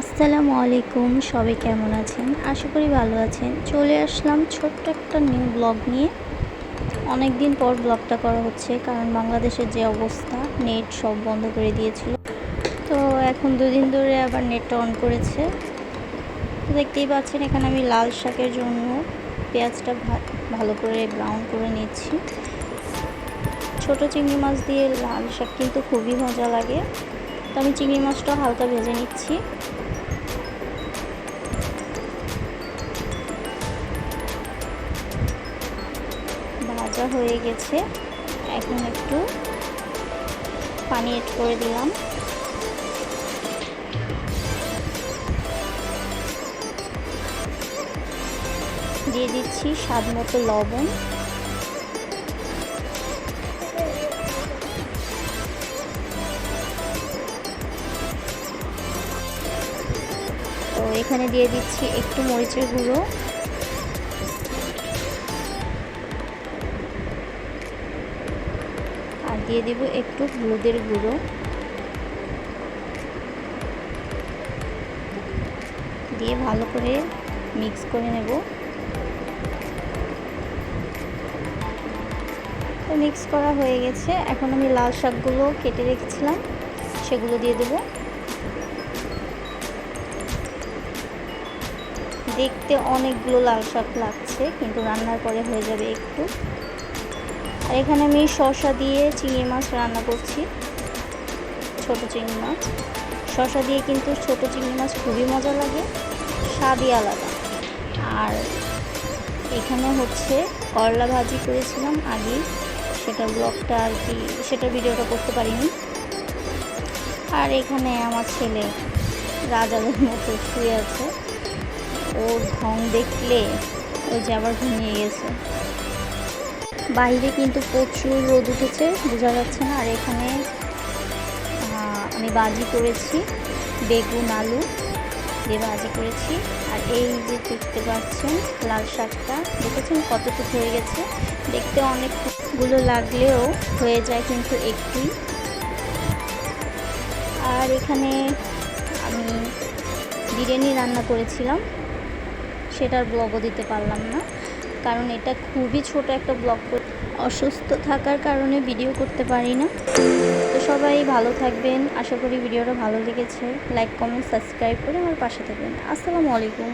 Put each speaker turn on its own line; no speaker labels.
আসসালামু আলাইকুম, সবাই কেমন আছেন? আশা করি ভালো আছেন। চলে আসলাম ছোট্ট একটা নিউ ব্লগ নিয়ে। অনেক দিন পর ব্লগটা করা হচ্ছে, কারণ বাংলাদেশের যে অবস্থা, নেট সব বন্ধ করে দিয়েছিল। তো এখন দুদিন ধরে আবার নেটটা অন করেছে। তো দেখতেই পাচ্ছেন, এখানে আমি লাল শাকের জন্য পেঁয়াজটা ভালো করে ব্রাউন করে নিচ্ছি। ছোট চিংড়ি মাছ দিয়ে লাল শাক কিন্তু খুবই মজা লাগে। তো আমি চিংড়ি মাছটা হালকা ভেজে নিচ্ছি। ভাজা হয়ে গেছে। এখন একটু পানি এড করে দিলাম। দিয়ে দিচ্ছি স্বাদ মতো লবণ। তো এখানে দিয়ে দিচ্ছি একটু মরিচের গুঁড়ো। দিয়ে দেব একটু হলুদের গুঁড়ো। দিয়ে ভালো করে মিক্স করে নেব। মিক্স করা হয়ে গেছে। এখন আমি লাল শাকগুলো কেটে রেখেছিলাম, সেগুলো দিয়ে দেবো। দেখতে অনেকগুলো লাল শাক লাগছে, কিন্তু রান্নার পরে হয়ে যাবে একটু এখানে আমি শসা দিয়ে চিংড়ি মাছ রান্না করছি, ছোট চিংড়ি মাছ। শসা দিয়ে কিন্তু ছোট চিংড়ি মাছ খুবই মজা লাগে, স্বাদই আলাদা। আর এখানে হচ্ছে করলা ভাজি করেছিলাম আগে সেটা ব্লগটা আর কি, সেটা ভিডিওটা করতে পারিনি। আর এখানে আমার ছেলে রাজাদের মতো শুয়ে আছে, ওর ঢং দেখলে ও যে আবার ঘুমিয়ে গেছে। বাইরে কিন্তু প্রচুর রোদ উঠেছে, বোঝা যাচ্ছে না। আর এখানে আমি বাজি করেছি, বেগুন, আলু দিয়ে ভাজি করেছি। আর এই যে দেখতে পাচ্ছেন, লাল শাকটা, দেখেছেন কতটুকু হয়ে গেছে? দেখতে অনেকগুলো লাগলেও হয়ে যায় কিন্তু একটি। আর এখানে আমি বিরিয়ানি রান্না করেছিলাম, সেটার ব্লগও দিতে পারলাম না। কারণ এটা খুবই ছোট একটা ব্লগ অসুস্থ থাকার কারণে ভিডিও করতে পারি না। তো সবাই ভালো থাকবেন। আশা করি ভিডিওটা ভালো লেগেছে। লাইক কমেন্ট সাবস্ক্রাইব করে আমার পাশে থাকবেন। আসসালামু আলাইকুম।